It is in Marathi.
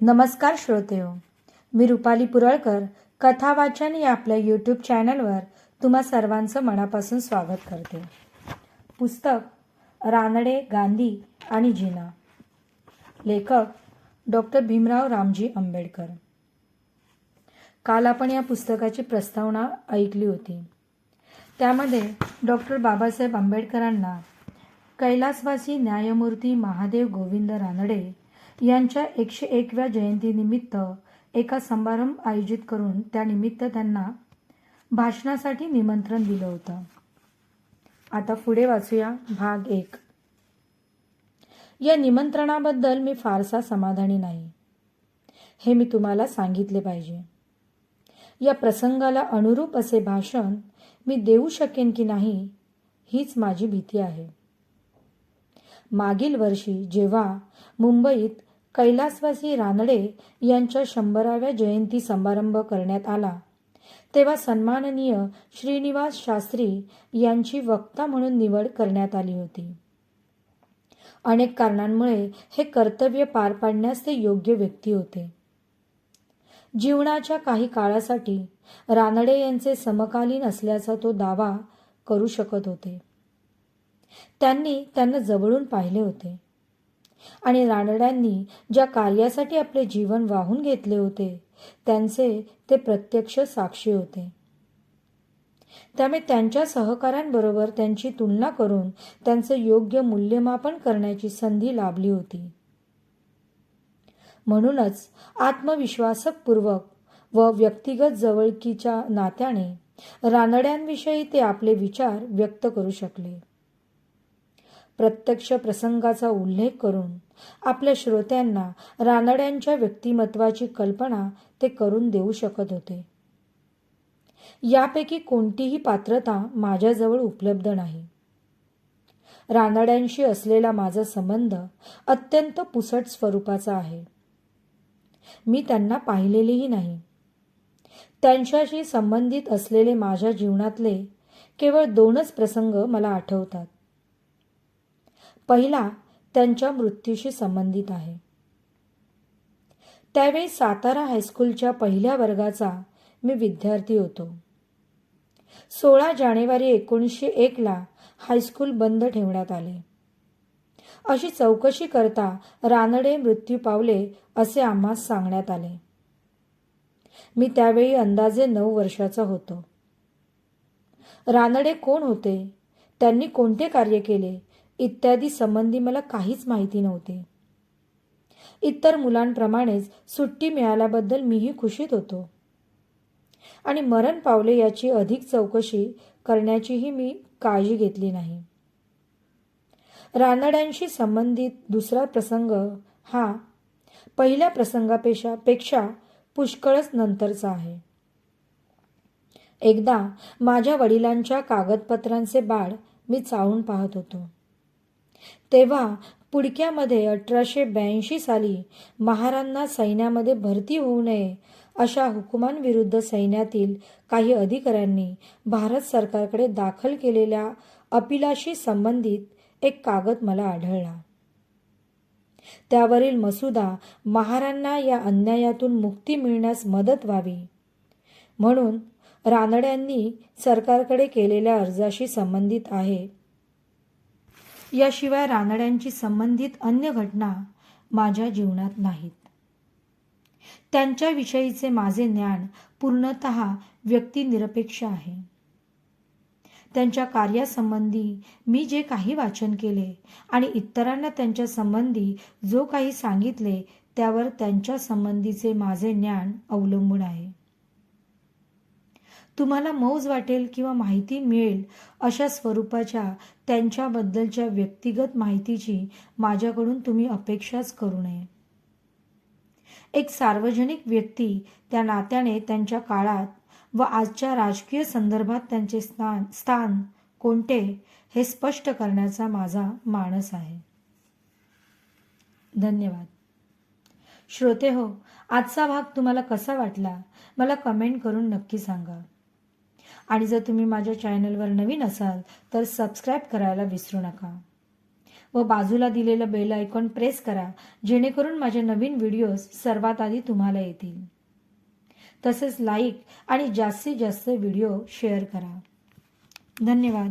नमस्कार श्रोते हो. मी रुपाली पुरळकर कथा वाचन या आपल्या यूट्यूब चॅनलवर तुम्हा सर्वांचं मनापासून स्वागत करते. पुस्तक रानडे गांधी आणि जिना. लेखक डॉक्टर भीमराव रामजी आंबेडकर. काल आपण या पुस्तकाची प्रस्तावना ऐकली होती. त्यामध्ये डॉक्टर बाबासाहेब आंबेडकरांना कैलासवासी न्यायमूर्ती महादेव गोविंद रानडे यांच्या एकशे एकव्या जयंतीनिमित्त एका समारंभ आयोजित करून त्यानिमित्त त्यांना भाषणासाठी निमंत्रण दिलं होतं. आता पुढे वाचूया भाग एक. या निमंत्रणाबद्दल मी फारसा समाधानी नाही. हे मी तुम्हाला सांगितले पाहिजे. या प्रसंगाला अनुरूप असे भाषण मी देऊ शकेन की नाही हीच माझी भीती आहे. मागील वर्षी जेव्हा मुंबईत कैलासवासी रानडे यांच्या शंभराव्या जयंती समारंभ करण्यात आला. तेव्हा सन्माननीय श्रीनिवास शास्त्री यांची वक्ता म्हणून निवड करण्यात आली होती. अनेक कारणांमुळे हे कर्तव्य पार पाडण्यास ते योग्य व्यक्ती होते. जीवनाच्या काही काळासाठी रानडे यांचे समकालीन असल्याचा तो दावा करू शकत होते. त्यांनी त्यांना जवळून पाहिले होते. आणि रानड्यांनी ज्या कार्यासाठी आपले जीवन वाहून घेतले होते त्यांचे ते प्रत्यक्ष साक्षी होते. त्यामुळे त्यांच्या सहकाऱ्यांबरोबर त्यांची तुलना करून त्यांचे योग्य मूल्यमापन करण्याची संधी लाभली होती. म्हणूनच आत्मविश्वासपूर्वक व व्यक्तिगत जवळकीच्या नात्याने रानड्यांविषयी ते आपले विचार व्यक्त करू शकले. प्रत्यक्ष प्रसंगाचा उल्लेख करून आपल्या श्रोत्यांना रानड्यांच्या व्यक्तिमत्वाची कल्पना ते करून देऊ शकत होते. यापैकी कोणतीही पात्रता माझ्याजवळ उपलब्ध नाही. रानड्यांशी असलेला माझा संबंध अत्यंत पुसट स्वरूपाचा आहे. मी त्यांना पाहिलेलेही नाही. त्यांच्याशी संबंधित असलेले माझ्या जीवनातले केवळ दोनच प्रसंग मला आठवतात. पहिला त्यांच्या मृत्यूशी संबंधित आहे. त्यावेळी सातारा हायस्कूलच्या पहिल्या वर्गाचा मी विद्यार्थी होतो. सोळा जानेवारी एकोणीसशे एकला हायस्कूल बंद ठेवण्यात आले. अशी चौकशी करता रानडे मृत्यू पावले असे आम्हास सांगण्यात आले. मी त्यावेळी अंदाजे नऊ वर्षाचा होतो. रानडे कोण होते? त्यांनी कोणते कार्य केले? इत्यादी संबंधी मला काहीच माहिती नव्हते. इतर मुलांप्रमाणेच सुट्टी मिळाल्याबद्दल मीही खुशीत होतो. आणि मरण पावले याची अधिक चौकशी करण्याचीही मी काळजी घेतली नाही. रानड्यांशी संबंधित दुसरा प्रसंग हा पहिल्या प्रसंगापेक्षा पेक्षा पुष्कळच नंतरचा आहे. एकदा माझ्या वडिलांच्या कागदपत्रांचे बाळ मी चाळून पाहत होतो. तेव्हा पुडक्यामध्ये अठराशे ब्याऐंशी साली महारांना सैन्यामध्ये भरती होऊ नये अशा हुकुमांविरुद्ध सैन्यातील काही अधिकाऱ्यांनी भारत सरकारकडे दाखल केलेल्या अपिलाशी संबंधित एक कागद मला आढळला. त्यावरील मसुदा महारांना या अन्यायातून मुक्ती मिळण्यास मदत व्हावी म्हणून रानड्यांनी सरकारकडे केलेल्या अर्जाशी संबंधित आहे याशिवाय रानड्यांची संबंधित अन्य घटना माझ्या जीवनात नाहीत. त्यांच्याविषयीचे माझे ज्ञान पूर्णत व्यक्तिनिरपेक्ष आहे. त्यांच्या कार्यासंबंधी मी जे काही वाचन केले आणि इतरांना त्यांच्या संबंधी जो काही सांगितले त्यावर त्यांच्या संबंधीचे माझे ज्ञान अवलंबून आहे. तुम्हाला मौज वाटेल किंवा माहिती मिळेल अशा स्वरूपाच्या त्यांच्याबद्दलच्या व्यक्तिगत माहितीची माझ्याकडून तुम्ही अपेक्षाच करू नये. एक सार्वजनिक व्यक्ती त्या नात्याने त्यांच्या काळात व आजच्या राजकीय संदर्भात त्यांचे स्थान स्थान कोणते हे स्पष्ट करण्याचा माझा मानस आहे. धन्यवाद. श्रोते हो आजचा भाग तुम्हाला कसा वाटला? मला कमेंट करून नक्की सांगा. आणि जर तुम्ही माझ्या चॅनलवर नवीन असाल तर सबस्क्राईब करायला विसरू नका. व बाजूला दिलेलं बेल आयकॉन प्रेस करा जेणेकरून माझे नवीन व्हिडिओज सर्वात आधी तुम्हाला येतील. तसेच लाईक आणि जास्तीत जास्त व्हिडिओ शेअर करा. धन्यवाद.